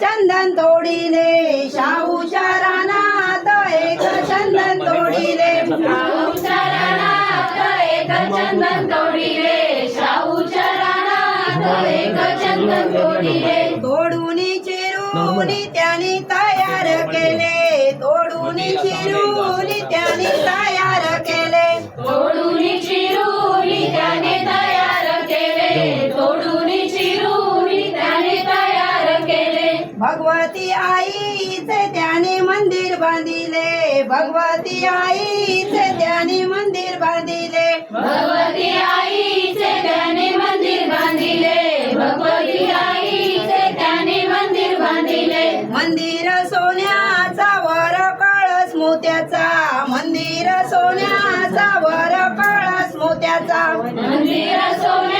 चंदन तोडीले शाहूच्या रानात एक चंदन तोडीले शाहूच्या रानात एक चंदन तोडीले शाहूच्या रानात एक चंदन तोडीले तोडून चिरून त्यानी तयार केले. तोडून चिरून त्यानी तयार केले. तोडून चिरू भगवती आईचे त्याने मंदिर बांधिले. भगवती आईचे त्याने मंदिर बांधिले. भगवती आईचे त्याने मंदिर बांधिले. भगवती आईचे त्याने मंदिर बांधिले. मंदिर सोन्याचा वर कळस मोत्याचा. मंदिर सोन्याचा वर कळस मोत्याचा. मंदिर सोन्या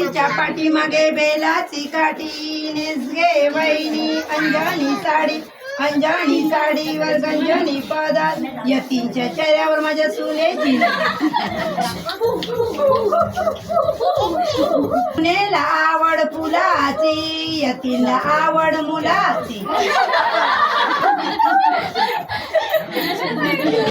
साडीच्या पाठीमागे बेलाची काठी नेसगे वहिनी अंजनी साडी अंजनी साडीवर गंजनी पदार यतींच्या चेहऱ्यावर माझ्या सुनेची सुनेला आवड फुलाची यतीला आवड मुलाची.